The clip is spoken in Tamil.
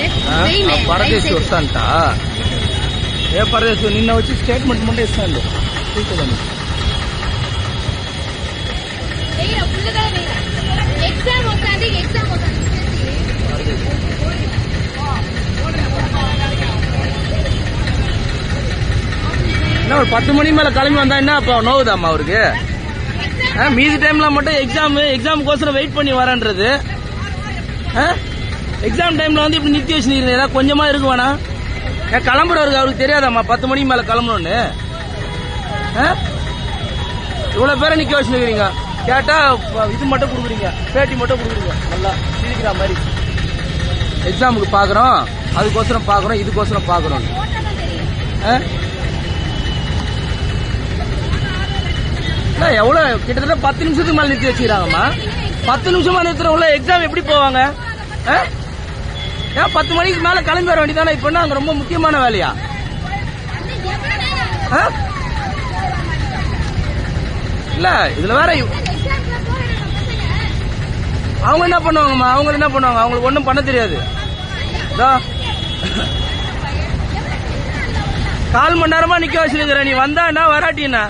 వెయ్యి పరదేశి వస్తాంట ఏ పరదేశి నిన్న వచ్చి స్టేట్మెంట్ ముందే ఇస్తాను చూసుకోదండి ఎగ్జామ్ వస్తుంది ఎగ్జామ్ వస్తుంది என்ன ஒரு பத்து மணி மேல கிளம்பி வந்தா என்ன அப்ப நோவுதாம்மா அவருக்கு ஆ, மீதி டைம்ல மட்டும் எக்ஸாம் எக்ஸாமுக்கோசரம் வெயிட் பண்ணி வரேன்றது எக்ஸாம் டைம்ல வந்து இப்படி நிறுத்தி வச்சுருக்கீங்க ஏதாவது கொஞ்சமா இருக்கு வேணா ஏன் கிளம்புறவருக்கு அவருக்கு தெரியாதாம்மா? பத்து மணிக்கு மேல கிளம்பணும்னு. ஆ? இவ்வளவு பேரை நிக்க வச்சுருக்கீங்க கேட்டா இது மட்டும் கொடுக்குறீங்க. பேட்டி மட்டும் கொடுக்குறீங்க. நல்லா சிரிக்கிற மாதிரி. எக்ஸாமுக்கு பாக்குறோம். அதுக்கோசரம் பாக்குறோம் இதுக்கோசரம் பாக்குறோம். ஆ? எவ்வளவு? கிட்டத்தட்ட பத்து நிமிஷத்துக்கு மேல நிறுத்தி வச்சுக்கிறாங்கம்மா. பத்து நிமிஷமா நிறுத்துறவங்கள எக்ஸாம் எப்படி போவாங்க? ஆ? ஏன் பத்து மணிக்கு மேல கிளம்பி வர வேண்டியதானே? இப்ப அங்க ரொம்ப முக்கியமான வேலையா? ஆ? இல்ல இதுல வேற அவங்க என்ன பண்ணுவாங்கம்மா? அவங்க என்ன பண்ணுவாங்க? அவங்களுக்கு ஒண்ணும் பண்ண தெரியாது. இதோ. கால் மணி நேரமா நிக்க வச்சிருக்கிற நீ வந்தான்னா வராட்டினா